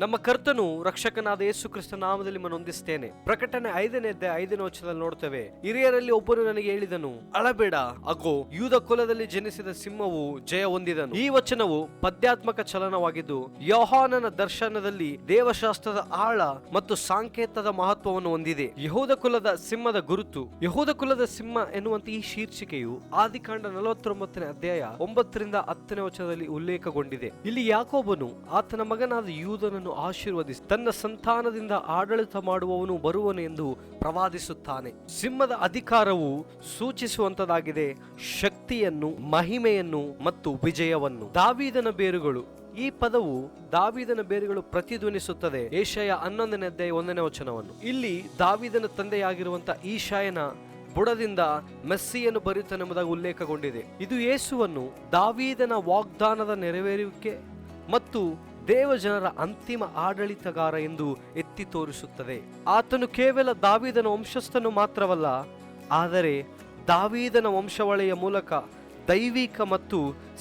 ನಮ್ಮ ಕರ್ತನು ರಕ್ಷಕನಾದ ಯೇಸು ಕ್ರಿಸ್ತ ನಾಮದಲ್ಲಿ ಮನೊಂದಿಸ್ತೇನೆ ಪ್ರಕಟಣೆ ಐದನೇ ಐದನೇ ವಚನದಲ್ಲಿ ನೋಡ್ತೇವೆ, ಹಿರಿಯರಲ್ಲಿ ಒಬ್ಬನು ನನಗೆ ಹೇಳಿದನು, ಅಳಬೇಡ, ಅಗೋ, ಯೂದ ಕುಲದಲ್ಲಿ ಜನಿಸಿದ ಸಿಂಹವು ಜಯ ಹೊಂದಿದನು. ಈ ವಚನವು ಪದ್ಯಾತ್ಮಕ ಚಲನವಾಗಿದ್ದು, ಯೋಹಾನನ ದರ್ಶನದಲ್ಲಿ ದೇವಶಾಸ್ತ್ರದ ಆಳ ಮತ್ತು ಸಾಂಕೇತದ ಮಹತ್ವವನ್ನು ಹೊಂದಿದೆ. ಯಹೋದ ಕುಲದ ಸಿಂಹದ ಗುರುತು, ಯಹೋದ ಕುಲದ ಸಿಂಹ ಎನ್ನುವಂತ ಈ ಶೀರ್ಷಿಕೆಯು ಆದಿಕಾಂಡ ನಲವತ್ತೊಂಬತ್ತನೇ ಅಧ್ಯಾಯ ಒಂಬತ್ತರಿಂದ ಹತ್ತನೇ ವಚನದಲ್ಲಿ ಉಲ್ಲೇಖಗೊಂಡಿದೆ. ಇಲ್ಲಿ ಯಾಕೋಬನು ಆತನ ಮಗನಾದ ಯೂದನನ್ನು ಆಶೀರ್ವದಿಸಿ, ತನ್ನ ಸಂತಾನದಿಂದ ಆಡಳಿತ ಮಾಡುವವನು ಬರುವನು ಎಂದು ಪ್ರವಾದಿಸುತ್ತಾನೆ. ಸಿಂಹದ ಅಧಿಕಾರವು ಸೂಚಿಸುವಂತದಾಗಿದೆ, ಶಕ್ತಿಯನ್ನು, ಮಹಿಮೆಯನ್ನು ಮತ್ತು ವಿಜಯವನ್ನು. ದಾವಿದನ ಬೇರುಗಳು, ಈ ಪದವು ದಾವಿದನ ಬೇರುಗಳು ಪ್ರತಿಧ್ವನಿಸುತ್ತದೆ. ಏಷಯ ಹನ್ನೊಂದನೇ ಅಧ್ಯಾಯ ಒಂದನೇ ವಚನವನ್ನು. ಇಲ್ಲಿ ದಾವಿದನ ತಂದೆಯಾಗಿರುವಂತಹ ಈಶಾಯನ ಬುಡದಿಂದ ಮೆಸ್ಸಿಯನ್ನು ಬರುತ್ತಾನೆಂಬುದಾಗಿ ಉಲ್ಲೇಖಗೊಂಡಿದೆ. ಇದು ಯೇಸುವನ್ನು ದಾವಿದನ ವಾಗ್ದಾನದ ನೆರವೇರುವಿಕೆ ಮತ್ತು ದೇವಜನರ ಅಂತಿಮ ಆಡಳಿತಗಾರ ಎಂದು ಎತ್ತಿ ತೋರಿಸುತ್ತದೆ. ಆತನು ಕೇವಲ ದಾವಿದನ ವಂಶಸ್ಥನು ಮಾತ್ರವಲ್ಲ, ಆದರೆ ದಾವೀದನ ವಂಶವಳೆಯ ಮೂಲಕ ದೈವಿಕ ಮತ್ತು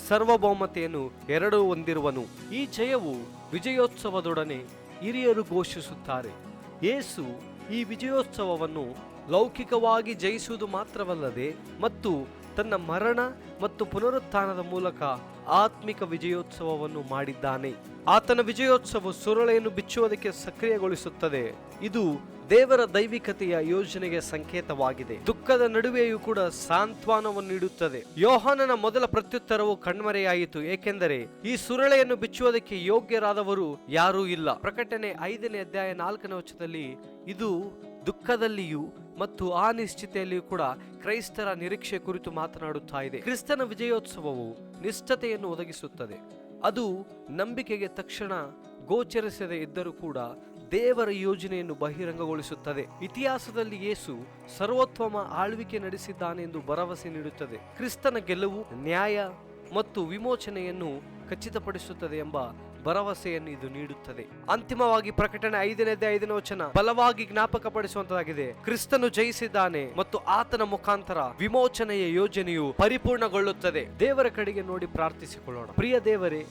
ಸಾರ್ವಭೌಮತೆಯನ್ನು ಎರಡೂ ಹೊಂದಿರುವನು. ಈ ಜಯವು ವಿಜಯೋತ್ಸವದೊಡನೆ ಹಿರಿಯರು ಘೋಷಿಸುತ್ತಾರೆ. ಯೇಸು ಈ ವಿಜಯೋತ್ಸವವನ್ನು ಲೌಕಿಕವಾಗಿ ಜಯಿಸುವುದು ಮಾತ್ರವಲ್ಲದೆ ಮತ್ತು ತನ್ನ ಮರಣ ಮತ್ತು ಪುನರುತ್ಥಾನದ ಮೂಲಕ ಆತ್ಮಿಕ ವಿಜಯೋತ್ಸವವನ್ನು ಮಾಡಿದ್ದಾನೆ. ಆತನ ವಿಜಯೋತ್ಸವ ಸುರಳೆಯನ್ನು ಬಿಚ್ಚುವುದಕ್ಕೆ ಸಕ್ರಿಯಗೊಳಿಸುತ್ತದೆ. ಇದು ದೇವರ ದೈವಿಕತೆಯ ಯೋಜನೆಗೆ ಸಂಕೇತವಾಗಿದೆ. ದುಃಖದ ನಡುವೆಯೂ ಕೂಡ ಸಾಂತ್ವನವನ್ನು ನೀಡುತ್ತದೆ. ಯೋಹಾನನ ಮೊದಲ ಪ್ರತ್ಯುತ್ತರವು ಕಣ್ಮರೆಯಾಯಿತು, ಏಕೆಂದರೆ ಈ ಸುರಳೆಯನ್ನು ಬಿಚ್ಚುವುದಕ್ಕೆ ಯೋಗ್ಯರಾದವರು ಯಾರೂ ಇಲ್ಲ. ಪ್ರಕಟಣೆ ಐದನೇ ಅಧ್ಯಾಯ ನಾಲ್ಕನೇ ವಚದಲ್ಲಿ ಇದು ದುಃಖದಲ್ಲಿಯೂ ಮತ್ತು ಅನಿಶ್ಚಿತೆಯಲ್ಲಿಯೂ ಕೂಡ ಕ್ರೈಸ್ತರ ನಿರೀಕ್ಷೆ ಕುರಿತು ಮಾತನಾಡುತ್ತಾ ಇದೆ. ಕ್ರಿಸ್ತನ ವಿಜಯೋತ್ಸವವು ನಿಷ್ಠತೆಯನ್ನು ಒದಗಿಸುತ್ತದೆ. ಅದು ನಂಬಿಕೆಗೆ ತಕ್ಷಣ ಗೋಚರಿಸದೆ ಇದ್ದರೂ ಕೂಡ ದೇವರ ಯೋಜನೆಯನ್ನು ಬಹಿರಂಗಗೊಳಿಸುತ್ತದೆ. ಇತಿಹಾಸದಲ್ಲಿ ಯೇಸು ಸರ್ವೋತ್ತಮ ಆಳ್ವಿಕೆ ನಡೆಸಿದ್ದಾನೆ ಎಂದು ಭರವಸೆ ನೀಡುತ್ತದೆ. ಕ್ರಿಸ್ತನ ಗೆಲುವು ನ್ಯಾಯ ಮತ್ತು ವಿಮೋಚನೆಯನ್ನು ಖಚಿತಪಡಿಸುತ್ತದೆ ಎಂಬ ಭರವಸೆಯನ್ನು ಇದು ನೀಡುತ್ತದೆ. ಅಂತಿಮವಾಗಿ ಪ್ರಕಟಣೆ ಐದನೇ ಐದನೇ ವಚನ, ಬಲವಾಗಿ ಜ್ಞಾಪಕಪಡಿಸುವಂತದಾಗಿದೆ ಕ್ರಿಸ್ತನು ಜಯಿಸಿದ್ದಾನೆ ಮತ್ತು ಆತನ ಮುಖಾಂತರ ವಿಮೋಚನೆಯ ಯೋಜನೆಯು ಪರಿಪೂರ್ಣಗೊಳ್ಳುತ್ತದೆ. ದೇವರ ಕಡೆಗೆ ನೋಡಿ ಪ್ರಾರ್ಥಿಸಿಕೊಳ್ಳೋಣ. ಪ್ರಿಯ ದೇವರೇ,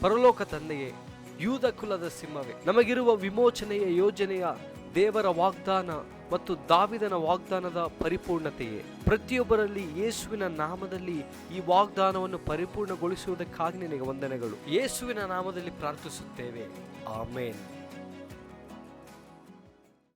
ಪರಲೋಕ ತಂದೆಯೇ, ಯೂದ ಕುಲದ ಸಿಂಹವೇ, ನಮಗಿರುವ ವಿಮೋಚನೆಯ ಯೋಜನೆಯ ದೇವರ ವಾಗ್ದಾನ ಮತ್ತು ದಾವಿದನ ವಾಗ್ದಾನದ ಪರಿಪೂರ್ಣತೆಯೇ? ಪ್ರತಿಯೊಬ್ಬರಲ್ಲಿ ಯೇಸುವಿನ ನಾಮದಲ್ಲಿ ಈ ವಾಗ್ದಾನವನ್ನು ಪರಿಪೂರ್ಣಗೊಳಿಸುವುದಕ್ಕಾಗಿ ನಿನಗೆ ವಂದನೆಗಳು. ಯೇಸುವಿನ ನಾಮದಲ್ಲಿ ಪ್ರಾರ್ಥಿಸುತ್ತೇವೆ. ಆಮೇನ್.